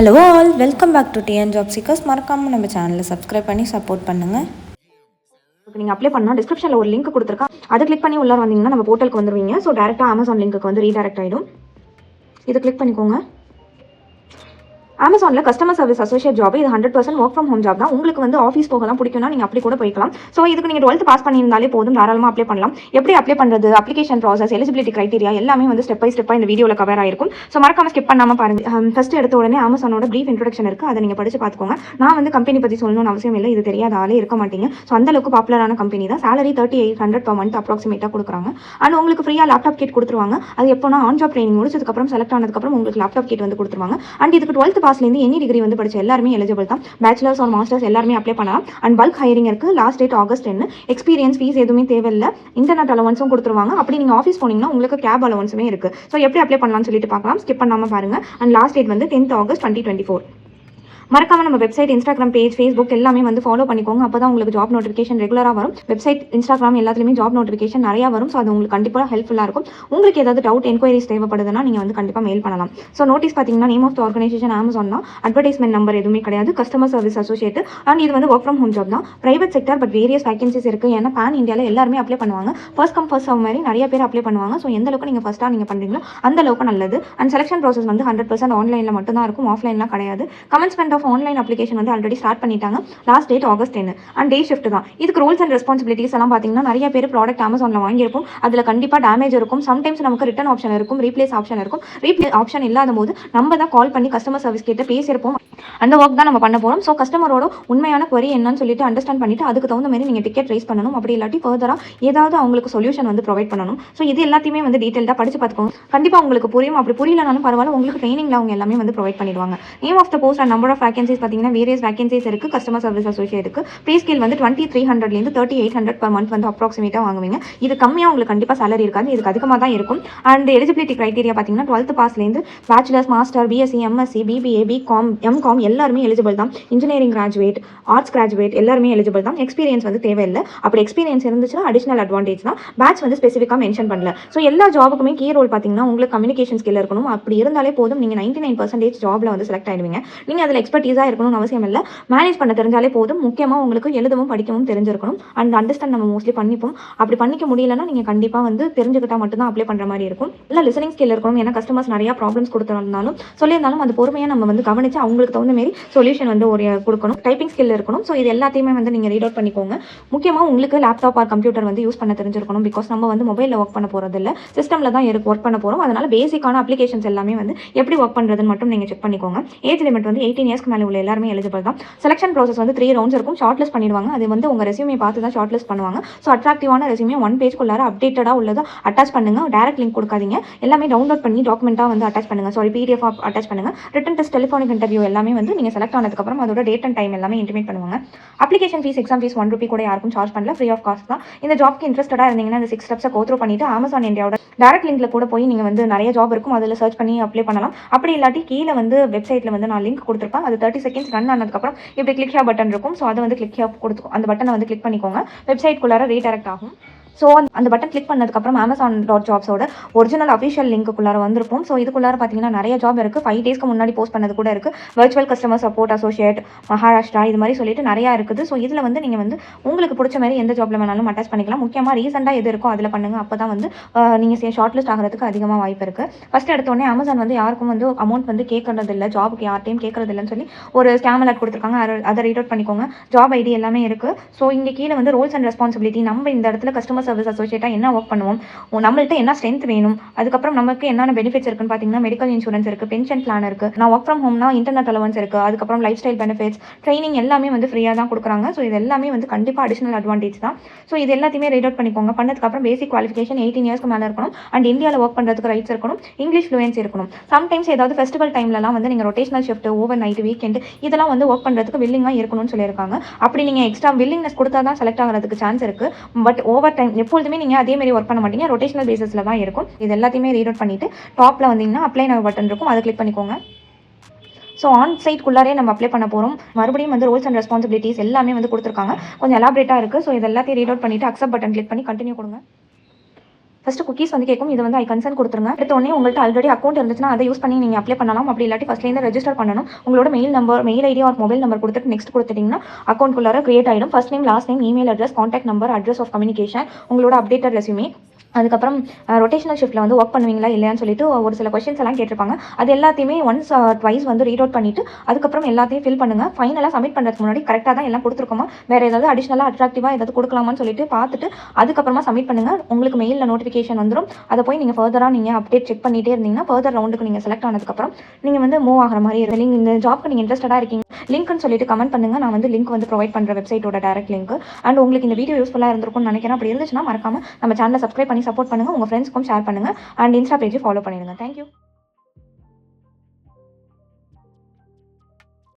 Hello all welcome back to TN job seekers மறக்காமல் நம்ம சேனலை சப்ஸ்கிரைப் பண்ணி சப்போர்ட் பண்ணுங்கள் நீங்கள் அப்ளை பண்ணால் டிஸ்கிரிப்ஷனில் ஒரு லிங்க் கொடுத்துருக்கா. அதை கிளிக் பண்ணி உள்ளார வந்தீங்கன்னா நம்ம போர்ட்டலுக்கு வந்துருவீங்க. ஸோ டேரெக்டாக அமேசான் லிங்க்கு வந்து ரீடைரக்ட் ஆகிடும் இதை கிளிக் பண்ணிக்கோங்க. அமேசானில் கஸ்டமர் சர்வீஸ் அசோசியேட் ஜாப் இது hundred percent work from home job தான். உங்களுக்கு வந்து ஆஃபீஸ் போகலாம் பிடிக்கும்னா நீங்கள் அப்படி கூட போய்க்கலாம். ஸோ இதுக்கு நீங்கள் டுவெல்த் பாஸ் பண்ணியிருந்தாலே போதும். தாராளமாக அப்ளை பண்ணலாம். எப்படி அப்ளை பண்ணுறது அப்ளிகேஷன் ப்ராசஸ் எலிஜிபிலிட்டி கிரைட்டீரியா எல்லாமே வந்து ஸ்டெப் பை ஸ்டெப்பாக இந்த வீடியோவில் கவர் ஆயிருக்கும். ஸோ மறக்காம ஸ்கிப் பண்ணாமல் பாருங்க. ஃபஸ்ட் எடுத்த உடனே அமேசானோட ப்ரீஃப் இன்ட்ரடக்ஷன் இருக்குது அதை நீங்கள் படிச்சு பார்த்துக்கோங்க. நான் வந்து கம்பெனி பற்றி சொல்லணும்னு அவசியம் இல்லை. இது தெரியாத ஆளே இருக்க மாட்டீங்க. ஸோ அந்த அளவுக்கு பாப்புலரான கம்பெனி தான். Salary thirty eight hundred per month அப்ராக்சிமேட்டாக கொடுக்குறாங்க. அண்ட் உங்களுக்கு ஃப்ரீயாக லேப்டாப் கிட் கொடுத்துருவாங்க. அது எப்போனா ஆன் ஜாப் ட்ரைனிங் முடிச்சதுக்கப்புறம் செலக்ட் ஆனதுக்கப்புறம் உங்களுக்கு லேப்டாப் கிட் வந்து கொடுத்துருவாங்க. அண்ட் இதுக்கு டுவெல்த் பாஸ்லேருந்து எனி டிகிரி வந்து படிச்ச எல்லாருமே எலிஜிபிள் தான். பேச்சுலர்ஸ் ஆர் மாஸ்டர்ஸ் எல்லாருமே அப்ளை பண்ணலாம். அண்ட் பல்க் ஹையரிங் இருக்கு. லாஸ்ட் டேட் ஆகஸ்ட் டென்னு எக்ஸ்பீரியன்ஸ் ஃபீஸ் எதுவுமே தேவையில்லை. இன்டர்நெட் அலவன்ஸும் கொடுத்துருவாங்க. அப்படி நீங்கள் ஆஃபீஸ் போனீங்கன்னா உங்களுக்கு கேப் அலவன்ஸுமே இருக்கு. ஸோ எப்படி அப்ளை பண்ணலாம்னு சொல்லிட்டு பார்க்கலாம். ஸ்கிப் பண்ணாமல் பாருங்க. அண்ட் லாஸ்ட் டேட் வந்து tenth August twenty twenty four மறக்காம நம்ம வெப்சைட் இன்ஸ்டாகிராம் பேஜ் ஃபேஸ்புக் எல்லாமே வந்து ஃபாலோ பண்ணிக்கோங்க. அப்போ தான் உங்களுக்கு ஜாப் நோட்டிஃபிகேஷன் ரெகுலராக வரும். வெப்சைட் இன்ஸ்டாகிராம் எல்லாத்துலேயுமே ஜாப் நோட்டிஃபிகேஷன் நிறையா வரும். ஸோ அது உங்களுக்கு கண்டிப்பாக ஹெல்ப்ஃபுல்லாக இருக்கும். உங்களுக்கு ஏதாவது டவுட் என்கொயரிஸ் தேவைப்படுதுன்னா நீங்கள் வந்து கண்டிப்பாக மெயில் பண்ணலாம். ஸோ நோட்டீஸ் பார்த்தீங்கன்னா name of the organisation Amazon தான். அட்வர்டைஸ்மெண்ட் நம்பர் எதுவுமே கிடையாது. கஸ்டமர் சர்வீஸ் அசோசியேட் அண்ட் இது வந்து ஒர்க் ஃப்ரம் ஹோம் ஜாப் தான். Private sector but various vacancies இருக்குது ஏன்னா பேன் இந்தியாவில் எல்லாருமே அப்ளை பண்ணுவாங்க. ஃபர்ஸ்ட் கம் ஃபர்ஸ்ட் ஆகும் மாதிரி நிறைய பேர் அப்ளை பண்ணுவாங்க. ஸோ எந்த அளவுக்கு நீங்கள் ஃபஸ்ட்டாக நீங்கள் பண்ணுறீங்களோ அந்த அளவுக்கு நல்லது. அண்ட் செலக்ஷன் ப்ராசஸ் வந்து ஹண்ட்ரட் பர்சன்ட் ஆன்லைனில் மட்டும் தான் இருக்கும். ஆஃப்லைன்லாம் கிடையாது. கமெண்ட்ஸ்மெண்ட் ஆஃப் ஆன்லைன் அப்ளிகேஷன் வந்து ஆல்ரெடி ஸ்டார்ட் பண்ணிட்டாங்க. Last date August ten and day shift தான். இதுக்கு ரூல்ஸ் அண்ட் ரெஸ்பான்சிபிலிட்டிஸ் எல்லாம் பார்த்தீங்கன்னா நிறைய பேர் ப்ராடக்ட் அமேசானில் வாங்கியிருப்போம். அதில் கண்டிப்பாக டேமேஜ் இருக்கும். சம்டைம்ஸ் நமக்கு ரிட்டன் ஆப்ஷன் இருக்கும் ரீப்ளேஸ் ஆப்ஷன் இருக்கும். ரீப்ளேஸ் ஆப்ஷன் இல்லாத போது நம்ம தான் கால் பண்ணி கஸ்டமர் சர்வீஸ் கிட்ட பேசியிருப்போம். அந்த ஒர்க் தான் நம்ம பண்ண போகிறோம் ஸோ கஸ்டமரோட உண்மையான கொரி என்னன்னு சொல்லிட்டு அண்டர்ஸ்டாண்ட் பண்ணிட்டு அதுக்கு தகுந்த மாதிரி நீங்கள் டிக்கெட் ரைஸ் பண்ணணும். அப்படி இல்லாட்டி ஃபர்தராக ஏதாவது அவங்களுக்கு சொல்யூஷன் வந்து ப்ரொவைட் பண்ணணும். ஸோ இது எல்லாத்தையுமே வந்து டீட்டெயிலாக படிச்சு பார்த்துக்கோங்க. கண்டிப்பாக உங்களுக்கு புரியும். அப்படி புரியலனாலும் பரவாயில்ல. உங்களுக்கு ட்ரைனிங்கில் அவங்க எல்லாமே வந்து ப்ரொவைட் பண்ணிடுவாங்க. Name of the post and number of vacancies பார்த்தீங்கன்னா வேரியஸ் வேகன்சிஸ் இருக்குது கஸ்டமர் சர்வீஸ் அசோசியேட்டுக்கு இருக்குது பே ஸ்கேல் வந்து டுவெண்ட்டி த்ரீ ஹண்ட்ரட்லேருந்து thirty eight hundred per month வந்து அப்ராக்சிமேட்டாக வாங்குவீங்க. இது கம்மியாக உங்களுக்கு கண்டிப்பாக சாலரி இருக்காது இதுக்கு அதிகமாக தான் இருக்கும். அண்ட் எலிஜிபிலிட்டி கிரைட்டீரியா பார்த்தீங்கன்னா twelfth பாஸ்லேருந்து bachelors master BSc MSc BBA BCom MCom எல்லாருமே எலிஜிபிள் தான். இன்ஜினியரிங் கிராஜுவேட் ஆர்ட்ஸ் கிராஜுவேட் எல்லாருமே எலிஜிபிள் தான். எக்ஸ்பீரியன்ஸ் வந்து தேவையில்லை. அப்படி எக்ஸ்பீரியன்ஸ் இருந்துச்சுன்னா அடிஷனல் அட்வான்டேஜ் தான். பேட்ச் வந்து ஸ்பெசிஃபிக்காக மென்ஷன் பண்ணல. ஸோ எல்லா ஜாபுக்குமே கீ ரோல் பார்த்தீங்கன்னா உங்களுக்கு கம்யூனிகேஷன் ஸ்கில் இருக்கணும். அப்படி இருந்தாலே போதும். நீங்கள் நைன்டி நைன் பர்சன்டேஜ் ஜாபில் வந்து செலக்ட் ஆயிடுவீங்க. நீங்கள் அதில் எக்ஸ்பர்டீஸாக இருக்கணும்னு அவசியம் இல்லை. மேனேஜ் பண்ண தெரிஞ்சாலே போதும். முக்கியமாக உங்களுக்கு எழுதவும் படிக்கவும் தெரிஞ்சிருக்கணும். அண்ட் அண்டர்ஸ்டாண்ட் நம்ம மோஸ்ட்லி பண்ணிப்போம். அப்படி பண்ணிக்க முடியலன்னா நீங்கள் கண்டிப்பாக வந்து தெரிஞ்சுக்கிட்டா மட்டும்தான் அப்ளை பண்ணுற மாதிரி இருக்கும். இல்லை லிசனிங் ஸ்கில் இருக்கணும். ஏன்னா கஸ்டமர்ஸ் நிறையா ப்ராப்ளம்ஸ் கொடுத்துருந்தாலும் சொல்லியிருந்தாலும் அது பொறுமையாக நம்ம வந்து கவனித்து அவங்களுக்கு தகுந்த மாதிரி சொல்யூஷன் வந்து ஒரு கொடுக்கணும். டைப்பிங் ஸ்கில் இருக்கணும். ஸோ இது எல்லாத்தையுமே வந்து நீங்கள் ரீட் அவுட் பண்ணிக்கோங்க. முக்கியமாக உங்களுக்கு லேப்டாப் ஆர் கம்ப்யூட்டர் வந்து யூஸ் பண்ண தெரிஞ்சிருக்கணும். பிகாஸ் நம்ம வந்து மொபைலில் ஒர்க் பண்ண போகிறது இல்லை. சிஸ்டமில் தான் இருக்கு ஒர்க் பண்ண போகிறோம் அதனால் பேசிக்கான அப்ளிகேஷன்ஸ் எல்லாமே வந்து எப்படி ஒர்க் பண்ணுறதுன்னு மட்டும் நீங்கள் செக் பண்ணிக்கோங்க. ஏஜ் லிமிட் வந்து எயிட்டீன் இயர்ஸ்க்கு மேலே உள்ள எல்லாருமே எலிஜிபிள் தான். செலக்ஷன் ப்ராசஸ் வந்து த்ரீ ரவுண்ட்ஸ் இருக்கும். ஷார்ட் லிஸ்ட் பண்ணிடுவாங்க. அது வந்து உங்கள் ரெசியூமே பார்த்து தான் ஷார்ட் லிஸ்ட் பண்ணுவாங்க ஸோ அட்ராக்டிவான ரெசியூமே ஒன் பேஜ்க்குள்ளார அப்டேட்டடாக உள்ளதை அட்டாச் பண்ணுங்க. டேரக்ட் லிங்க் கொடுக்காதீங்க. எல்லாமே டவுன்லோட் பண்ணி டாக்குமெண்ட்டாக வந்து அட்டாச் பண்ணுங்க. சாரி பிடிஎஃப் அட்டாச் பண்ணுங்க. ரிட்டன் டெஸ்ட் டெலிஃபோனிக் இன்டர்வியூ எல்லாமே வந்து நீங்கள் செலக்ட் ஆனதுக்கப்புறம் அதோட டேட் அண்ட் டைம் எல்லாமே இன்டிமேட் பண்ணுவாங்க. Application fees exam fees one rupee கூட யாருக்கும் சார்ஜ் பண்ணல. ஃப்ரீ ஆஃப் காஸ்ட் தான். இந்த ஜாப்க்கு இன்ட்ரெஸ்டடாக இருந்தீங்கன்னா இந்த சிக்ஸ் ஸ்டெப்ஸை கோத்ரூ பண்ணிட்டு அமேசான் இந்தியாவோட டேரக்ட் லிங்க்ல கூட போய் நீங்கள் வந்து நிறைய ஜாப் இருக்கும். அதில் சர்ச் பண்ணி அப்ளை பண்ணலாம். அப்படி இல்லாட்டி கீழே வந்து வெப்சைட்டில் வந்து நான் லிங்க் கொடுத்துருப்பேன். அது தேர்ட்டி செகண்ட்ஸ் ரன் ஆனதுக்கப்புறம் இப்படி கிளிக் ஹியா பட்டன் இருக்கும். ஸோ அதை வந்து கிளிக் ஹியா கொடுத்துக்கும் அந்த பட்டனை வந்து கிளிக் பண்ணிக்கோங்க. வெப்சைட்குள்ளார ரீடைரக்ட் ஆகும். ஸோ அந்த பட்டன் கிளிக் பண்ணதுக்கப்புறம் அமேசான் டாட் ஜாப்ஸோட ஒரிஜினல் அஃபிஷியல் லிங்க்குள்ளார வந்திருப்போம் ஸோ இதுக்குள்ளார பார்த்தீங்கன்னா நிறைய ஜாப் இருக்குது ஃபைவ் டேஸ்க்கு முன்னாடி போஸ்ட் பண்ணது கூட இருக்குது virtual customer support associate Maharashtra இது மாதிரி சொல்லிட்டு நிறையா இருக்குது. ஸோ இதில் வந்து நீங்கள் வந்து உங்களுக்கு பிடிச்ச மாதிரி எந்த ஜாப்ல வேணாலும் அட்டாச் பண்ணிக்கலாம். முக்கியமாக ரீசெண்டாக எது இருக்கோ அதில் பண்ணுங்கள் அப்போ தான் வந்து நீங்கள் ஷார்ட் லிஸ்ட் ஆகிறதுக்கு அதிகமாக வாய்ப்பு இருக்குது ஃபஸ்ட் எடுத்தோடனே அமேசான் வந்து யாருக்கும் வந்து அமௌண்ட் வந்து கேட்கறது இல்லை ஜாபுக்கு யார்ட்டையும் கேட்கறது இல்லைன்னு சொல்லி ஒரு ஸ்கேம் அலர்ட் கொடுத்துருக்காங்க. அதை- அதை ரீட் அவுட் பண்ணிக்கோங்க. ஜாப் ஐடி எல்லாமே இருக்குது ஸோ இங்கே கீழே வந்து ரோல்ஸ் அண்ட் ரெஸ்பான்சிபிலிட்டி நம்ம இந்த இடத்துல கஸ்டமர் சர்வீஸ் அசோசியேட்டாக என்ன ஒர்க் பண்ணுவோம்? நம்மள்ட்ட என்ன ஸ்ட்ரென்த் வேணும்? அதுக்கப்புறம் நமக்கு என்னென்ன பெனிஃபிட்ஸ் இருக்குன்னு பார்த்தீங்கன்னா மெடிக்கல் இன்சூரன்ஸ் இருக்குது பென்ஷன் பிளான் இருக்குது நான் ஒர்க் ஃப்ரம் ஹோம்னா இன்டர்நெட் அலவன்ஸ் இருக்குது அதுக்கப்புறம் லைஃப் ஸ்டைல் பெனிஃபிட்ஸ் ட்ரைனிங் எல்லாமே வந்து ஃப்ரீயாக தான் கொடுக்குறாங்க. ஸோ இது எல்லாமே வந்து கண்டிப்பாக அடிஷனல் அட்வான்டேஜ் தான். ஸோ இது எல்லாத்தையுமே ரீட் அவுட் பண்ணிக்கோங்க. பண்ணதுக்கப்புறம் பேசிக் குவாலிஃபிகேஷன் எயிட்டீன் இயர்ஸ்க்கு மேலே இருக்கணும். அண்ட் இந்தியாவில் ஒர்க் பண்ணுறதுக்கு ரைட்ஸ் இருக்கணும். இங்கிலீஷ் ஃப்ளூயன்ஸ் இருக்கணும். சம்டைம்ஸ் ஏதாவது ஃபெஸ்டிவல் டைம்லலாம் வந்து நீங்கள் rotational shift over night weekend இதெல்லாம் வந்து ஒர்க் பண்ணுறதுக்கு வில்லிங்காக இருக்கணும்னு சொல்லியிருக்காங்க. அப்படி நீங்கள் எக்ஸ்ட்ரா வில்லிங்னஸ் கொடுத்தா தான் செலக்ட் ஆகிறதுக்கு சான்ஸ் இருக்குது பட் ஓவர் டைம் எப்பொழுதுமே நீங்கள் அதே மாதிரி ஒர்க் பண்ண மாட்டீங்க. ரொட்டேஷனல் பேசிஸில் தான் இருக்கும். இது எல்லாத்தையுமே ரீட் அவுட் டாப்பில் வந்தீங்கன்னா அப்ளை நவ் பட்டன் இருக்கும். அதை கிளிக் பண்ணிக்கோங்க. ஸோ ஆன் சைட்குள்ளாரே நம்ம அப்ளை பண்ண போகிறோம் மறுபடியும் வந்து ரோல்ஸ் அண்ட் ரெஸ்பான்சிபிலிட்டிஸ் எல்லாமே வந்து கொடுத்துருக்காங்க. கொஞ்சம் எலாபரேட்டாக இருக்குது ஸோ இது எல்லாத்தையும் ரீட் அவுட் பண்ணிட்டு அக்செப்ட் பட்டன் கிளிக் பண்ணி கண்டினியூ கொடுங்க. ஃபஸ்ட்டு குக்கீஸ் வந்து கேட்கும். இது வந்து ஐ கன்சர்ன் கொடுத்துருங்க. அடுத்த உடனே உங்கள்கிட்ட ஆல்ரெடி அக்கௌண்ட் இருந்துச்சுன்னா அதை யூஸ் பண்ணி நீங்கள் அப்ளை பண்ணலாம். அப்படி இல்லாட்டி ஃபஸ்ட்லேருந்து ரெஜிஸ்டர் பண்ணணும். உங்களோட mail number mail ID or mobile number கொடுத்துட்டு நெக்ஸ்ட் கொடுத்துட்டிங்கன்னா அக்கௌண்ட்குள்ளார கிரியேட் ஆகிடும் first name last name email address contact number address of communication உங்களோட அப்டேட்டட் ரெஸ்யூமே அதுக்கப்புறம் ரொட்டேஷனல் ஷிஃப்ட்டில் வந்து ஒர்க் பண்ணுவீங்களா இல்லையான்னு சொல்லிட்டு ஒரு சில கொஷின்ஸ் எல்லாம் கேட்டிருப்பாங்க. அது எல்லாத்தையுமே ஒன்ஸ் ட்வைஸ் வந்து ரீட் அவுட் பண்ணிட்டு அதுக்கப்புறம் எல்லாத்தையும் ஃபில் பண்ணுங்கள் ஃபைனலாக சப்மிட் பண்ணுறதுக்கு முன்னாடி கரெக்டாக தான் எல்லாம் கொடுத்துருக்கோமா? வேறு ஏதாவது அடிஷ்னலாக அட்ராக்டிவாக ஏதாவது கொடுக்கலாமான்னு சொல்லிட்டு பார்த்துட்டு அதுக்கப்புறமா சப்மிட் பண்ணுங்கள் உங்களுக்கு மெயிலில் நோட்டிஃபிகேஷன் வந்துடும் அதை போய் நீங்கள் ஃபர்தராக நீங்கள் அப்டேட் செக் பண்ணிட்டே இருந்தீங்கன்னா ஃபர்தர் ரவுண்டுக்கு நீங்கள் செலக்ட் ஆனதுக்கப்புறம் நீங்கள் வந்து மூவ் ஆகிற மாதிரி இருக்கும். நீங்கள் இந்த ஜாப்க்கு நீங்கள் இன்ட்ரெஸ்டடாக இருக்கீங்க லிங்க்னு சொல்லிட்டு கமெண்ட் பண்ணுங்கள் நான் வந்து லிங்க் வந்து ப்ரொவைட் பண்ணுற வெப்சைட்டோட டேரக்ட் லிங்க் அண்ட் உங்களுக்கு இந்த வீடியோ யூஸ்ஃபுல்லாக இருந்திருக்கும்னு நினைக்கிறேன். அப்படி இருந்துச்சுன்னா மறக்காம நம்ம சேனலை சப்ஸ்கிரைப் பண்ணி சப்போர்ட் பண்ணுங்க. உங்கள் ஃப்ரெண்ட்ஸ்க்கும் ஷேர் பண்ணுங்க. அண்ட் இன்ஸ்டா பேஜ் ஃபாலோ பண்ணிடுங்க. Thank you